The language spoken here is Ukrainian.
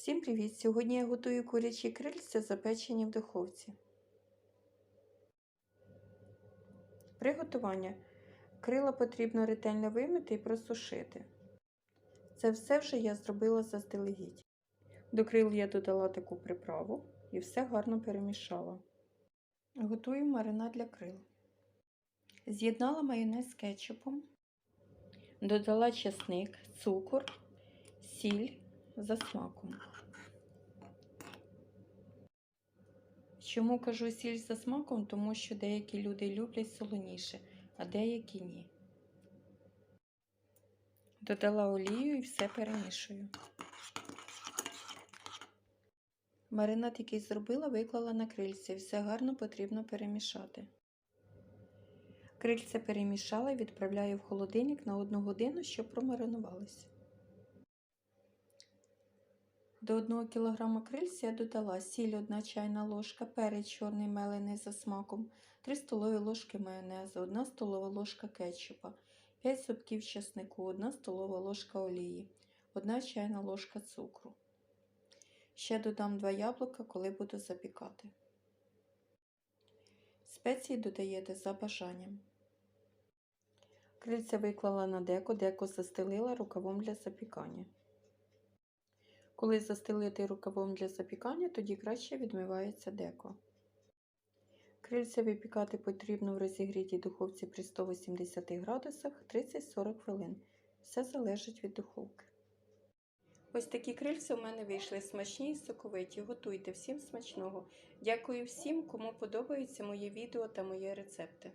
Всім привіт! Сьогодні я готую курячі крильця, запечені в духовці. Приготування. Крила потрібно ретельно вимити і просушити. Це все вже я зробила заздалегідь. До крил я додала таку приправу і все гарно перемішала. Готую маринад для крил. З'єднала майонез з кетчупом, додала чесник, цукор, сіль за смаком. Чому кажу сіль за смаком? Тому що деякі люди люблять солоніше, а деякі ні. Додала олію і все перемішую. Маринад, який зробила, виклала на крильці. Все гарно потрібно перемішати. Крильце перемішала і відправляю в холодильник на 1 годину, щоб промаринувалися. До 1 кг крильця я додала сіль 1 чайна ложка, перець чорний мелений за смаком, 3 столові ложки майонезу, 1 столова ложка кетчупа, 5 зубків чеснику, 1 столова ложка олії, 1 чайна ложка цукру. Ще додам 2 яблука, коли буду запікати. Спеції додаєте за бажанням. Крильця виклала на деко, деко застелила рукавом для запікання. Коли застелити рукавом для запікання, тоді краще відмивається деко. Крильця випікати потрібно в розігрітій духовці при 180 градусах 30-40 хвилин. Все залежить від духовки. Ось такі крильця у мене вийшли смачні і соковиті. Готуйте всім смачного. Дякую всім, кому подобаються мої відео та мої рецепти.